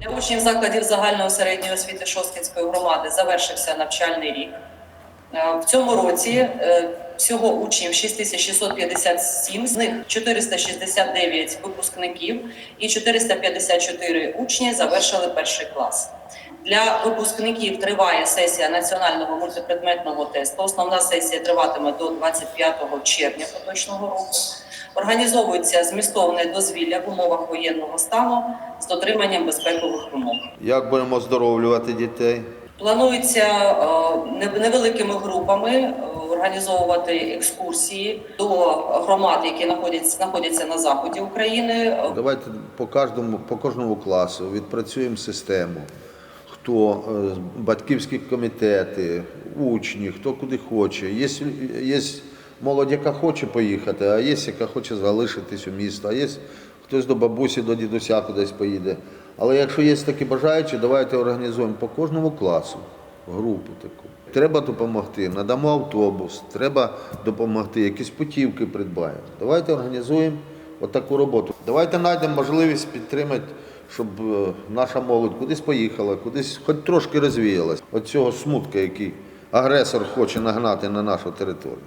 Для учнів закладів загальної середньої освіти Шосткінської громади завершився навчальний рік. Е, В цьому році е, всього учнів 6657, з них 469 випускників і 454 учні завершили перший клас. Для випускників триває сесія національного мультипредметного тесту. Основна сесія триватиме до 25 червня поточного року. Організовується змістовне дозвілля в умовах воєнного стану з дотриманням безпекових вимог. Як будемо оздоровлювати дітей? Планується е, невеликими групами е, організовувати екскурсії до громад, які знаходяться, знаходяться на заході України. Давайте по кожному, по кожному класу відпрацюємо систему. Хто е, батьківські комітети, учні, хто куди хоче. Є, є молодь, яка хоче поїхати, а є, яка хоче залишитись у місто, а є хтось до бабусі, до дідуся кудись поїде. Але якщо є такі бажаючі, давайте організуємо по кожному класу групу таку. Треба допомогти, надамо автобус, треба допомогти, якісь путівки придбаємо. Давайте організуємо отаку роботу. Давайте знайдемо можливість підтримати, щоб е, наша молодь кудись поїхала, кудись хоч трошки розвіялась. От цього смутка, який агресор хоче нагнати на нашу територію.